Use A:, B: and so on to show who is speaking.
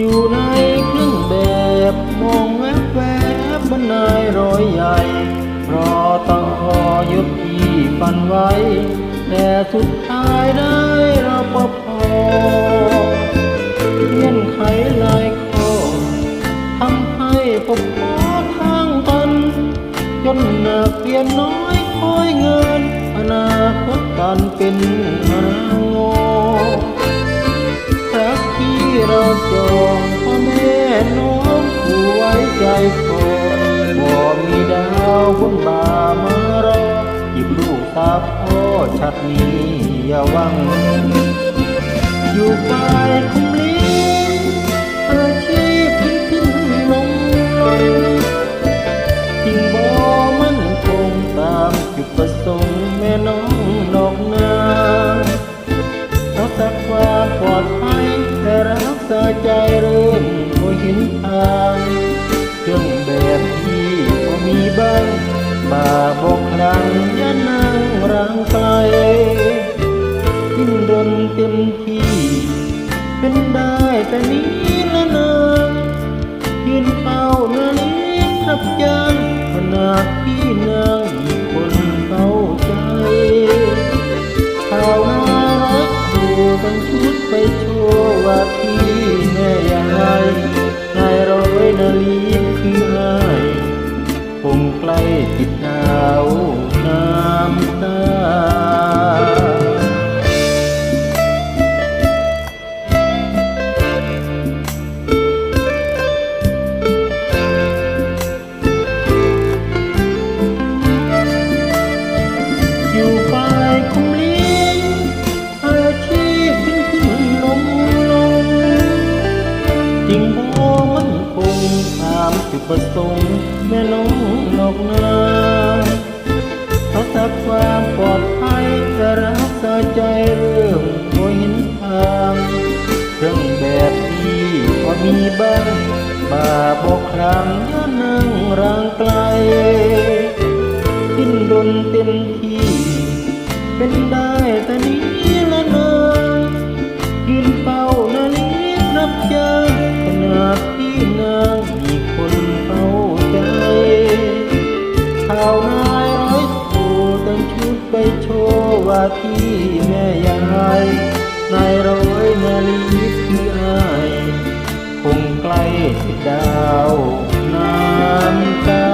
A: อยู่ในเครื่องแบบมองแวบแวบบนายรอยใหญ่ รอต้องคอยดที่ปันไว้ แต่สุดท้ายได้รอปภเงื่อนไขลายข้อทำให้ปกพอทางตันจนหนักเพียนน้อยคอยเงิน อนาคตการเป็นนางง เราจองพ่อแม่น้องผู้ไว้ใจคอบ่มีดาวบนบ่ามารอหยิบลูกสาพ่อชัดนี้อย่าวัง อยู่ไปลคุมลิ้นอาชีพขึ้นขึ้นลงลงจริงบ่มันคงตามจุดประสงค์แม่น้องดอกนาเราสักความปลอดภัย แต่รักษาใจเริ่มก็เห็นทางเครื่องแบบที่ก็มีบ้างบาบกครั้งย่านั่งรังไกลขึ้นรนเต็มที่ เป็นได้แต่นี้ละนางยืนเฝ้านาฬิกับยันขนาด นั่งร่างไกลดิ้นรนเต็มที่ เป็นได้แต่นี้ละนางยืนเฝ้านาฬิการับยามขนาดพี่นางมีคนเข้าใจข่าวนายร้อยสูตัวแต่งชุดไปโชว์ว่าที่แม่ยายนายร้อยนาฬิกคืออายคงใกล้ติดดาว I'm